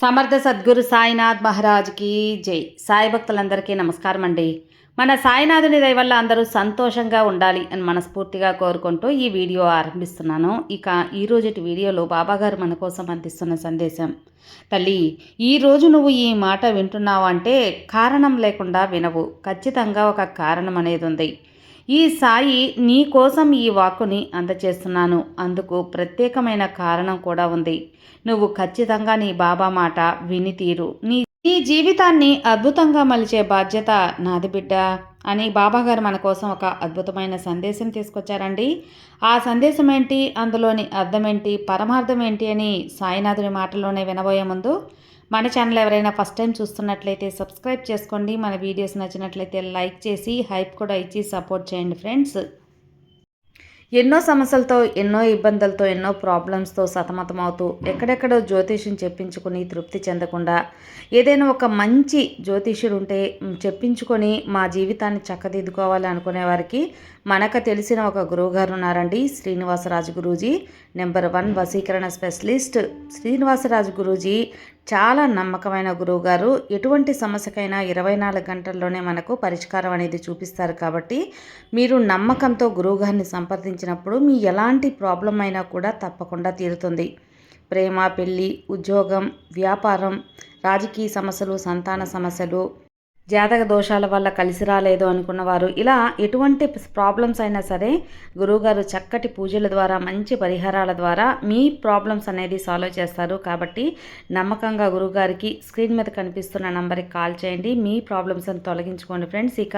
సమర్థ సద్గురు సాయినాథ్ మహారాజ్కి జై. సాయి భక్తులందరికీ నమస్కారం అండి. మన సాయినాథుని దయ వల్ల అందరూ సంతోషంగా ఉండాలి అని మనస్ఫూర్తిగా కోరుకుంటూ ఈ వీడియో ఆరంభిస్తున్నాను. ఇక ఈ వీడియోలో బాబాగారు మన కోసం అందిస్తున్న సందేశం. తల్లి ఈరోజు నువ్వు ఈ మాట వింటున్నావు అంటే కారణం లేకుండా వినవు. ఖచ్చితంగా ఒక కారణం అనేది ఉంది. ఈ సాయి నీ కోసం ఈ వాక్కుని అందచేస్తున్నాను. అందుకు ప్రత్యేకమైన కారణం కూడా ఉంది. నువ్వు ఖచ్చితంగా నీ బాబా మాట విని తీరు. నీ నీ జీవితాన్ని అద్భుతంగా మలిచే బాధ్యత నాది బిడ్డ. అని బాబాగారు మన కోసం ఒక అద్భుతమైన సందేశం తీసుకొచ్చారండి. ఆ సందేశం ఏంటి? అందులోని అర్థం ఏంటి? పరమార్థం ఏంటి? అని సాయినాథుని మాటలోనే వినబోయే ముందు మన ఛానల్ ఎవరైనా ఫస్ట్ టైం చూస్తున్నట్లయితే సబ్స్క్రైబ్ చేసుకోండి. మన వీడియోస్ నచ్చినట్లయితే లైక్ చేసి హైప్ కూడా ఇచ్చి సపోర్ట్ చేయండి ఫ్రెండ్స్. ఎన్నో సమస్యలతో ఎన్నో ఇబ్బందులతో ఎన్నో ప్రాబ్లమ్స్తో సతమతమవుతూ ఎక్కడెక్కడో జ్యోతిష్యం చెప్పించుకుని తృప్తి చెందకుండా ఏదైనా ఒక మంచి జ్యోతిష్యుడు ఉంటే చెప్పించుకొని మా జీవితాన్ని చక్కదిద్దుకోవాలి అనుకునే వారికి మనకు తెలిసిన ఒక గురువుగారు ఉన్నారండి శ్రీనివాసరాజు గురూజీ. నెంబర్ వన్ వసీకరణ స్పెషలిస్ట్ శ్రీనివాసరాజు గురూజీ. చాలా నమ్మకమైన గురువుగారు. ఎటువంటి సమస్యకైనా ఇరవై నాలుగు గంటల్లోనే మనకు పరిష్కారం అనేది చూపిస్తారు కాబట్టి మీరు నమ్మకంతో గురువుగారిని సంప్రదించినప్పుడు మీ ఎలాంటి ప్రాబ్లం అయినా కూడా తప్పకుండా తీరుతుంది. ప్రేమ పెళ్ళి ఉద్యోగం వ్యాపారం రాజకీయ సమస్యలు సంతాన సమస్యలు జాతక దోషాల వల్ల కలిసి రాలేదు అనుకున్న వారు ఇలా ఎటువంటి ప్రాబ్లమ్స్ అయినా సరే గురువుగారు చక్కటి పూజల ద్వారా మంచి పరిహారాల ద్వారా మీ ప్రాబ్లమ్స్ అనేది సాల్వ్ చేస్తారు. కాబట్టి నమ్మకంగా గురువుగారికి స్క్రీన్ మీద కనిపిస్తున్న నంబర్కి కాల్ చేయండి. మీ ప్రాబ్లమ్స్ని తొలగించుకోండి ఫ్రెండ్స్. ఇక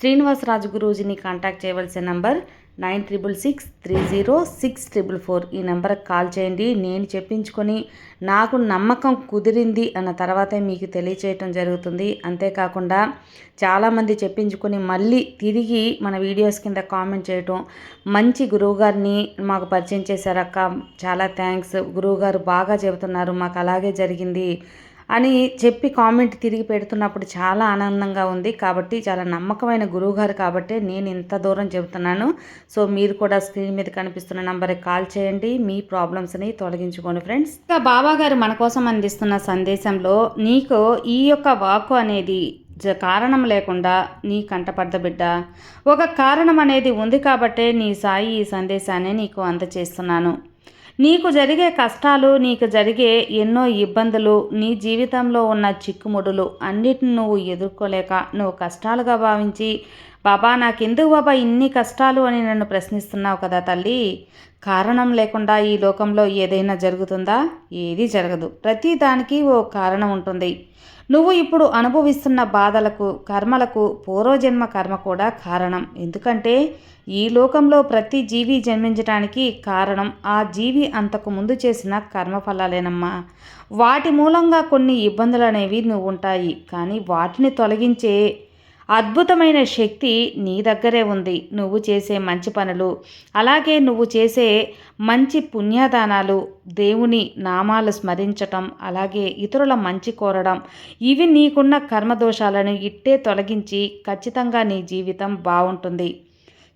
శ్రీనివాసరాజు గురూజీని కాంటాక్ట్ చేయవలసిన number nine triple six three zero six triple four ఈ నెంబర్కి కాల్ చేయండి. నేను చెప్పించుకొని నాకు నమ్మకం కుదిరింది అన్న తర్వాతే మీకు తెలియచేయటం జరుగుతుంది. అంతేకాకుండా చాలామంది చెప్పించుకొని మళ్ళీ తిరిగి మన వీడియోస్ కింద కామెంట్ చేయటం. మంచి గురువుగారిని మాకు పరిచయం చేశారక్క. చాలా థ్యాంక్స్. గురువుగారు బాగా చెబుతున్నారు. మాకు అలాగే జరిగింది. అని చెప్పి కామెంట్ తిరిగి పెడుతున్నప్పుడు చాలా ఆనందంగా ఉంది. కాబట్టి చాలా నమ్మకమైన గురువుగారు కాబట్టి నేను ఇంత దూరం చెబుతున్నాను. సో మీరు కూడా స్క్రీన్ మీద కనిపిస్తున్న నంబర్కి కాల్ చేయండి. మీ ప్రాబ్లమ్స్ని తొలగించుకోండి ఫ్రెండ్స్. ఇంకా బాబాగారు మన కోసం అందిస్తున్న సందేశంలో నీకు ఈ యొక్క వాక్ అనేది కారణం లేకుండా నీ కంటపడ్డ బిడ్డ. ఒక కారణం అనేది ఉంది కాబట్టే నీ సాయి ఈ సందేశాన్ని నీకు అందచేస్తున్నాను. నీకు జరిగే కష్టాలు నీకు జరిగే ఎన్నో ఇబ్బందులు నీ జీవితంలో ఉన్న చిక్కుముడులు అన్నిటిని నువ్వు ఎదుర్కోలేక నువ్వు కష్టాలుగా భావించి బాబా నాకెందుకు బాబా ఇన్ని కష్టాలు అని నన్ను ప్రశ్నిస్తున్నావు కదా తల్లి. కారణం లేకుండా ఈ లోకంలో ఏదైనా జరుగుతుందా? ఏది జరగదు. ప్రతి దానికి ఓ కారణం ఉంటుంది. నువ్వు ఇప్పుడు అనుభవిస్తున్న బాధలకు కర్మలకు పూర్వజన్మ కర్మ కూడా కారణం. ఎందుకంటే ఈ లోకంలో ప్రతి జీవి జన్మించడానికి కారణం ఆ జీవి అంతకు ముందు చేసిన కర్మఫలాలేనమ్మా. వాటి మూలంగా కొన్ని ఇబ్బందులు అనేవి నువ్వు ఉంటాయి కానీ వాటిని తొలగించే అద్భుతమైన శక్తి నీ దగ్గరే ఉంది. నువ్వు చేసే మంచి పనులు అలాగే నువ్వు చేసే మంచి పుణ్యదానాలు దేవుని నామాలు స్మరించటం అలాగే ఇతరుల మంచి కోరడం ఇవి నీకున్న కర్మదోషాలను ఇట్టే తొలగించి ఖచ్చితంగా నీ జీవితం బాగుంటుంది.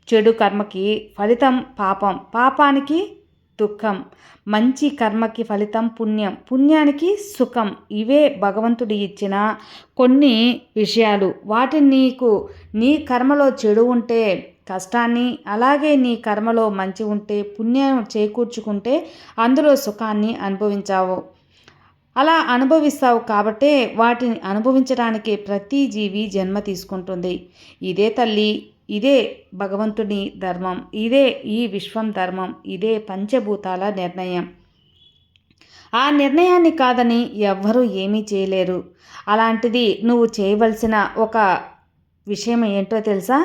చెడు కర్మకి ఫలితం పాపం. పాపానికి దుఃఖం. మంచి కర్మకి ఫలితం పుణ్యం. పుణ్యానికి సుఖం. ఇవే భగవంతుడి ఇచ్చిన కొన్ని విషయాలు. వాటిని నీకు నీ కర్మలో చెడు ఉంటే కష్టాన్ని అలాగే నీ కర్మలో మంచి ఉంటే పుణ్యం చేకూర్చుకుంటే అందులో సుఖాన్ని అనుభవించావు. అలా అనుభవిస్తావు కాబట్టే వాటిని అనుభవించడానికి ప్రతి జీవి జన్మ తీసుకుంటుంది. ఇదే తల్లి ఇదే భగవంతుని ధర్మం ఇదే ఈ విశ్వం ధర్మం ఇదే పంచభూతాల నిర్ణయం. ఆ నిర్ణయాన్ని కాదని ఎవ్వరూ ఏమీ చేయలేరు. అలాంటిది నువ్వు చేయవలసిన ఒక విషయం ఏంటో తెలుసా?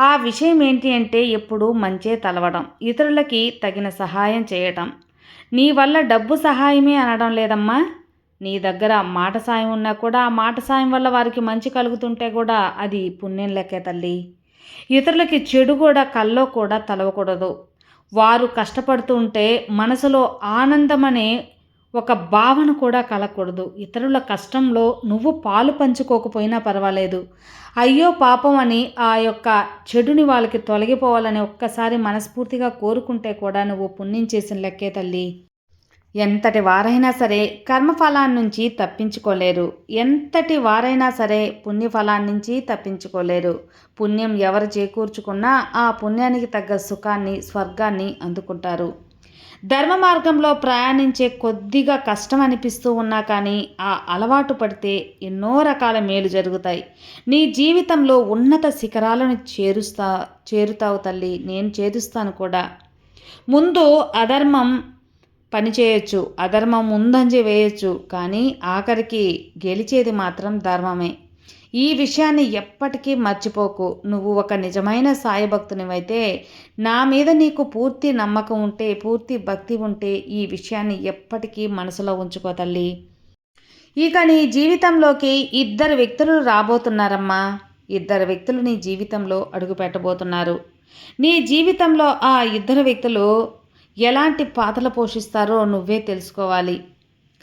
ఆ విషయం ఏంటి అంటే ఎప్పుడు మంచే తలవడం ఇతరులకి తగిన సహాయం చేయటం. నీ వల్ల డబ్బు సహాయమే అనడం లేదమ్మా. నీ దగ్గర మాట సాయం ఉన్నా కూడా ఆ మాట సాయం వల్ల వారికి మంచి కలుగుతుంటే కూడా అది పుణ్యం లెక్కే తల్లి. ఇతరులకి చెడు కూడా కల్లో కూడా తలవకూడదు. వారు కష్టపడుతుంటే మనసులో ఆనందమనే ఒక భావన కూడా కలగకూడదు. ఇతరుల కష్టంలో నువ్వు పాలు పంచుకోకపోయినా పర్వాలేదు. అయ్యో పాపం అని ఆ యొక్క చెడుని వాళ్ళకి తొలగిపోవాలని ఒక్కసారి మనస్ఫూర్తిగా కోరుకుంటే కూడా నువ్వు పుణ్యం చేసిన లెక్కే తల్లి. ఎంతటి వారైనా సరే కర్మఫలాన్ని నుంచి తప్పించుకోలేరు. ఎంతటి వారైనా సరే పుణ్యఫలాన్ని నుంచి తప్పించుకోలేరు. పుణ్యం ఎవరు చేకూర్చుకున్నా ఆ పుణ్యానికి తగ్గ సుఖాన్ని స్వర్గాన్ని అందుకుంటారు. ధర్మ మార్గంలో ప్రయాణించే కొద్దిగా కష్టం అనిపిస్తూ ఉన్నా కానీ ఆ అలవాటు పడితే ఎన్నో రకాల మేలు జరుగుతాయి. నీ జీవితంలో ఉన్నత శిఖరాలను చేరుస్తా చేరుతావు తల్లి. నేను చేరుస్తాను కూడా. ముందు అధర్మం పనిచేయచ్చు. అధర్మం ముందంజ వేయచ్చు. కానీ ఆఖరికి గెలిచేది మాత్రం ధర్మమే. ఈ విషయాన్ని ఎప్పటికీ మర్చిపోకు. నువ్వు ఒక నిజమైన సాయభక్తునివైతే నా మీద నీకు పూర్తి నమ్మకం ఉంటే పూర్తి భక్తి ఉంటే ఈ విషయాన్ని ఎప్పటికీ మనసులో ఉంచుకో తల్లి. ఇక నీ జీవితంలోకి ఇద్దరు వ్యక్తులు రాబోతున్నారమ్మా. ఇద్దరు వ్యక్తులు నీ జీవితంలో అడుగు పెట్టబోతున్నారు. నీ జీవితంలో ఆ ఇద్దరు వ్యక్తులు ఎలాంటి పాత్రలు పోషిస్తారో నువ్వే తెలుసుకోవాలి.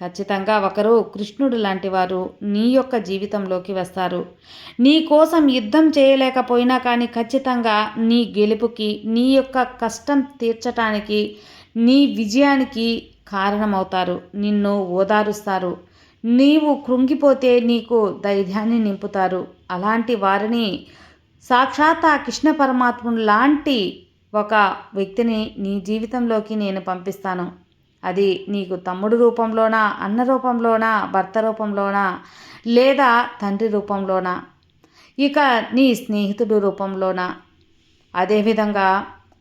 ఖచ్చితంగా ఒకరు కృష్ణుడు లాంటి వారు నీ యొక్క జీవితంలోకి వస్తారు. నీ కోసం యుద్ధం చేయలేకపోయినా కానీ ఖచ్చితంగా నీ గెలుపుకి నీ యొక్క కష్టం తీర్చటానికి నీ విజయానికి కారణమవుతారు. నిన్ను ఓదారుస్తారు. నీవు కృంగిపోతే నీకు ధైర్యాన్ని నింపుతారు. అలాంటి వారిని సాక్షాత్ ఆ కృష్ణ పరమాత్ముడు లాంటి ఒక వ్యక్తిని నీ జీవితంలోకి నేను పంపిస్తాను. అది నీకు తమ్ముడు రూపంలోనా అన్న రూపంలోనా భర్త రూపంలోనా లేదా తండ్రి రూపంలోనా? ఇక నీ స్నేహితుడు రూపంలోనా? అదేవిధంగా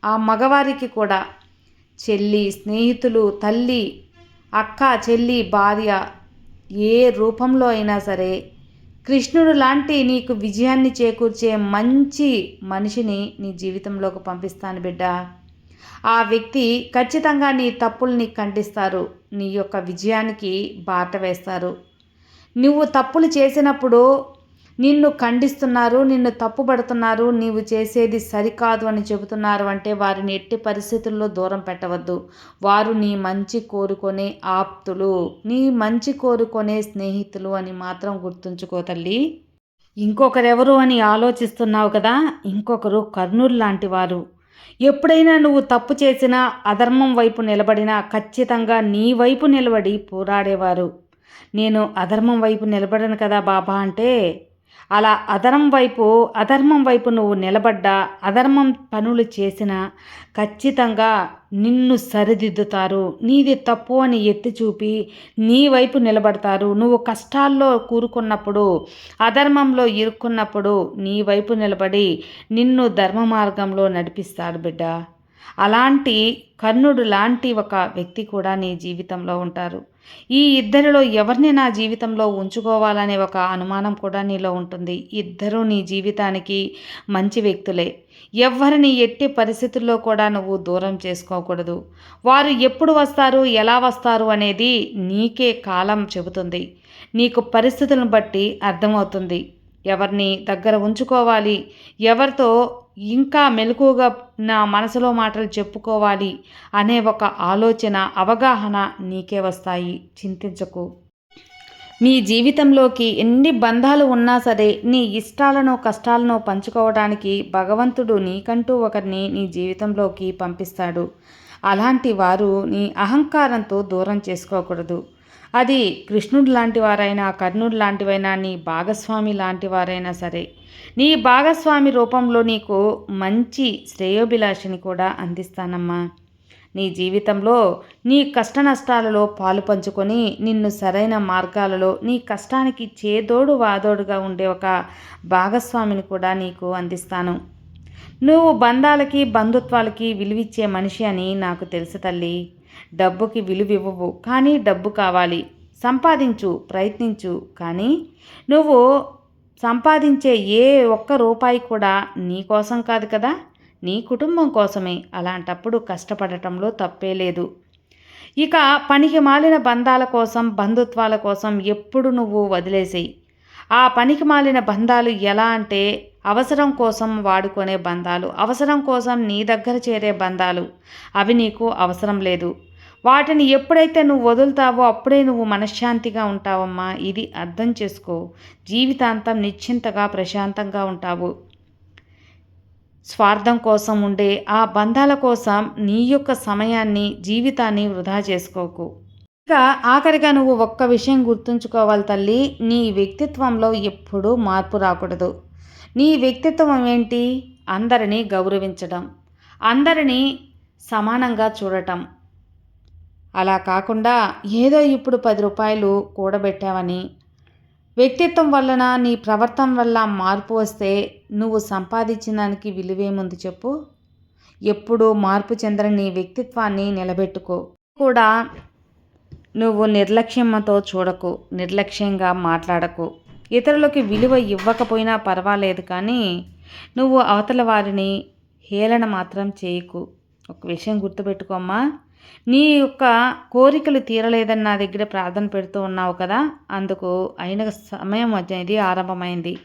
ఆ మగవారికి కూడా. చెల్లి స్నేహితులు తల్లి అక్క చెల్లి భార్య ఏ రూపంలో అయినా సరే కృష్ణుడు లాంటి నీకు విజయాన్ని చేకూర్చే మంచి మనిషిని నీ జీవితంలోకి పంపిస్తాను బిడ్డ. ఆ వ్యక్తి ఖచ్చితంగా నీ తప్పుల్ని ఖండిస్తారు. నీ యొక్క విజయానికి బాట వేస్తారు. నువ్వు తప్పులు చేసినప్పుడు నిన్ను ఖండిస్తున్నారు నిన్ను తప్పుపడుతున్నారు నీవు చేసేది సరికాదు అని చెబుతున్నారు అంటే వారిని ఎట్టి పరిస్థితుల్లో దూరం పెట్టవద్దు. వారు నీ మంచి కోరుకునే ఆప్తులు. నీ మంచి కోరుకునే స్నేహితులు అని మాత్రం గుర్తుంచుకో తల్లి. ఇంకొకరెవరు అని ఆలోచిస్తున్నావు కదా? ఇంకొకరు కర్నూలు లాంటి వారు. ఎప్పుడైనా నువ్వు తప్పు చేసినా అధర్మం వైపు నిలబడినా ఖచ్చితంగా నీ వైపు నిలబడి పోరాడేవారు. నేను అధర్మం వైపు నిలబడను కదా బాబా అంటే అలా అధరం వైపు అధర్మం వైపు నువ్వు నిలబడ్డా అధర్మం పనులు చేసినా ఖచ్చితంగా నిన్ను సరిదిద్దుతారు. నీది తప్పు అని ఎత్తి చూపి నీ వైపు నిలబడతారు. నువ్వు కష్టాల్లో కూరుకున్నప్పుడు అధర్మంలో ఇరుక్కున్నప్పుడు నీ వైపు నిలబడి నిన్ను ధర్మ మార్గంలో నడిపిస్తాడు బిడ్డ. అలాంటి కర్ణుడు లాంటి ఒక వ్యక్తి కూడా నీ జీవితంలో ఉంటారు. ఈ ఇద్దరిలో ఎవరిని నా జీవితంలో ఉంచుకోవాలనే ఒక అనుమానం కూడా నీలో ఉంటుంది. ఇద్దరూ నీ జీవితానికి మంచి వ్యక్తులే. ఎవరిని ఎట్టి పరిస్థితుల్లో కూడా నువ్వు దూరం చేసుకోకూడదు. వారు ఎప్పుడు వస్తారు ఎలా వస్తారు అనేది నీకే కాలం చెబుతుంది. నీకు పరిస్థితులను బట్టి అర్థమవుతుంది. ఎవరిని దగ్గర ఉంచుకోవాలి ఎవరితో ఇంకా మెలకుగా నా మనసులో మాటలు చెప్పుకోవాలి అనే ఒక ఆలోచన అవగాహన నీకే వస్తాయి. చింతించకు. నీ జీవితంలోకి ఎన్ని బంధాలు ఉన్నా సరే నీ ఇష్టాలను కష్టాలను పంచుకోవడానికి భగవంతుడు నీకంటూ ఒకరిని నీ జీవితంలోకి పంపిస్తాడు. అలాంటి వారు నీ అహంకారంతో దూరం చేసుకోకూడదు. అది కృష్ణుడు లాంటి వారైనా కర్ణుడు లాంటివైనా నీ భాగస్వామి లాంటి వారైనా సరే నీ భాగస్వామి రూపంలో నీకు మంచి శ్రేయోభిలాషిని కూడా అందిస్తానమ్మా. నీ జీవితంలో నీ కష్ట నష్టాలలో పాలు పంచుకొని నిన్ను సరైన మార్గాలలో నీ కష్టానికి చేదోడు వాదోడుగా ఉండే ఒక భాగస్వామిని కూడా నీకు అందిస్తాను. నువ్వు బంధాలకి బంధుత్వాలకి విలువిచ్చే మనిషి అని నాకు తెలుసు తల్లి. డబ్బుకి విలువివ్వవు. కానీ డబ్బు కావాలి. సంపాదించు ప్రయత్నించు. కానీ నువ్వు సంపాదించే ఏ ఒక్క రూపాయి కూడా నీ కోసం కాదు కదా? నీ కుటుంబం కోసమే. అలాంటప్పుడు కష్టపడటంలో తప్పే లేదు. ఇక పనికి మాలిన బంధాల కోసం బంధుత్వాల కోసం ఎప్పుడు నువ్వు వదిలేసేయి. ఆ పనికి మాలిన బంధాలు ఎలా అంటే అవసరం కోసం వాడుకునే బంధాలు అవసరం కోసం నీ దగ్గర చేరే బంధాలు. అవి నీకు అవసరం లేదు. వాటిని ఎప్పుడైతే నువ్వు వదులుతావో అప్పుడే నువ్వు మనశ్శాంతిగా ఉంటావమ్మా. ఇది అర్థం చేసుకో. జీవితాంతం నిశ్చింతగా ప్రశాంతంగా ఉంటావు. స్వార్థం కోసం ఉండే ఆ బంధాల కోసం నీ యొక్క సమయాన్ని జీవితాన్ని వృధా చేసుకోకు. ఇక ఆఖరిగా నువ్వు ఒక్క విషయం గుర్తుంచుకోవాలి తల్లి. నీ వ్యక్తిత్వంలో ఎప్పుడూ మార్పు రాకూడదు. నీ వ్యక్తిత్వం ఏంటి? అందరినీ గౌరవించడం. అందరినీ సమానంగా చూడటం. అలా కాకుండా ఏదో ఇప్పుడు పది రూపాయలు కూడబెట్టావని. వ్యక్తిత్వం వలన నీ ప్రవర్తన వల్ల మార్పు వస్తే నువ్వు సంపాదించిన దానికి విలువేముంది చెప్పు. ఎప్పుడూ మార్పు చెందని నీ వ్యక్తిత్వాన్ని నిలబెట్టుకో. కూడా నువ్వు నిర్లక్ష్యంతో చూడకు నిర్లక్ష్యంగా మాట్లాడకు. ఇతరులకి విలువ ఇవ్వకపోయినా పర్వాలేదు కానీ నువ్వు అవతల వారిని హేళన మాత్రం చేయకు. ఒక విషయం గుర్తుపెట్టుకోమ్మా నీ యొక్క కోరికలు తీరలేదని నా దగ్గర ప్రార్థన పెడుతూ ఉన్నావు కదా? అందుకు అయిన సమయం అనేది ఆరంభమైంది.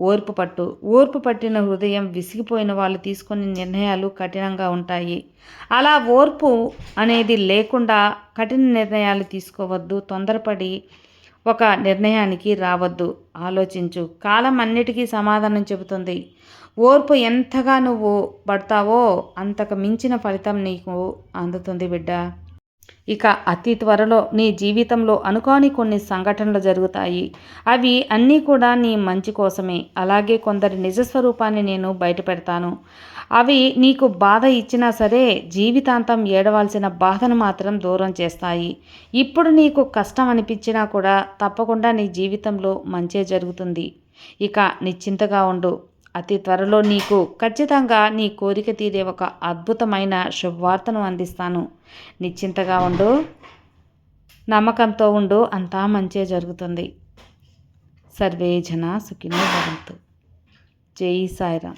ఓర్పు పట్టు. ఓర్పు పట్టిన హృదయం విసిగిపోయిన వాళ్ళు తీసుకునే నిర్ణయాలు కఠినంగా ఉంటాయి. అలా ఓర్పు అనేది లేకుండా కఠిన నిర్ణయాలు తీసుకోవద్దు. తొందరపడి ఒక నిర్ణయానికి రావద్దు. ఆలోచించు. కాలం అన్నిటికీ సమాధానం చెబుతుంది. ఓర్పు ఎంతగా నువ్వు పడతావో అంతకు మించిన ఫలితం నీకు అందుతుంది బిడ్డ. ఇక అతి త్వరలో నీ జీవితంలో అనుకోని కొన్ని సంఘటనలు జరుగుతాయి. అవి అన్నీ కూడా నీ మంచి కోసమే. అలాగే కొందరి నిజస్వరూపాన్ని నేను బయటపెడతాను. అవి నీకు బాధ ఇచ్చినా సరే జీవితాంతం ఏడవలసిన బాధను మాత్రం దూరం చేస్తాయి. ఇప్పుడు నీకు కష్టం అనిపించినా కూడా తప్పకుండా నీ జీవితంలో మంచే జరుగుతుంది. ఇక నిశ్చింతగా ఉండు. అతి త్వరలో నీకు ఖచ్చితంగా నీ కోరిక తీరే ఒక అద్భుతమైన శుభవార్తను అందిస్తాను. నిశ్చింతగా ఉండు. నమ్మకంతో ఉండు. అంతా మంచే జరుగుతుంది. సర్వే జన సుఖినో భవంతు. జై సాయిరామ్.